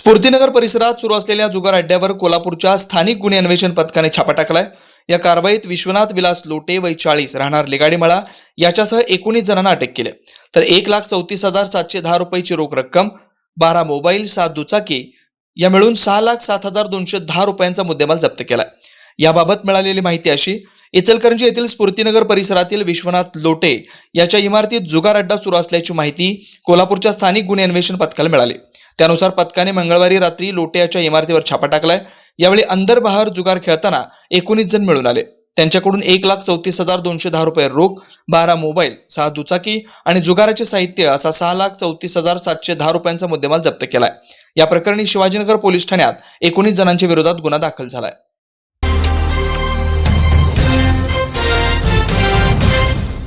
स्फूर्तीनगर परिसरात सुरू असलेल्या जुगार अड्ड्यावर कोल्हापूरच्या स्थानिक गुन्हे अन्वेषण पथकाने छापा टाकलाय. या कारवाईत विश्वनाथ विलास लोटे वय चाळीस राहणार लेगाडीमळा. याच्यासह एकोणीस जणांना अटक केली. तर एक लाख चौतीस हजार सातशे दहा रुपयाची रोख रक्कम बारा मोबाईल सात दुचाकी या मिळून सहा लाख सात हजार दोनशे दहा रुपयांचा मुद्देमाल जप्त केलाय याबाबत मिळालेली माहिती अशी इचलकरंजी येथील स्फूर्तीनगर परिसरातील विश्वनाथ लोटे याच्या इमारतीत जुगार अड्डा सुरू असल्याची माहिती कोल्हापूरच्या स्थानिक गुन्हे अन्वेषण पथकाला मिळाली. त्यानुसार पथकाने मंगळवारी रात्री लोटे याच्या इमारतीवर छापा टाकलाय. यावेळी अंदर बहार जुगार खेळताना एकोणीस जण मिळून आले. त्यांच्याकडून एक लाख चौतीस हजार दोनशे दहा रुपये रोख बारा मोबाईल सहा दुचाकी आणि जुगाराचे साहित्य असा सहा लाख चौतीस हजार सातशे दहा रुपयांचा मुद्देमाल जप्त केलाय. या प्रकरणी शिवाजीनगर पोलीस ठाण्यात एकोणीस जणांच्या विरोधात गुन्हा दाखल झालाय.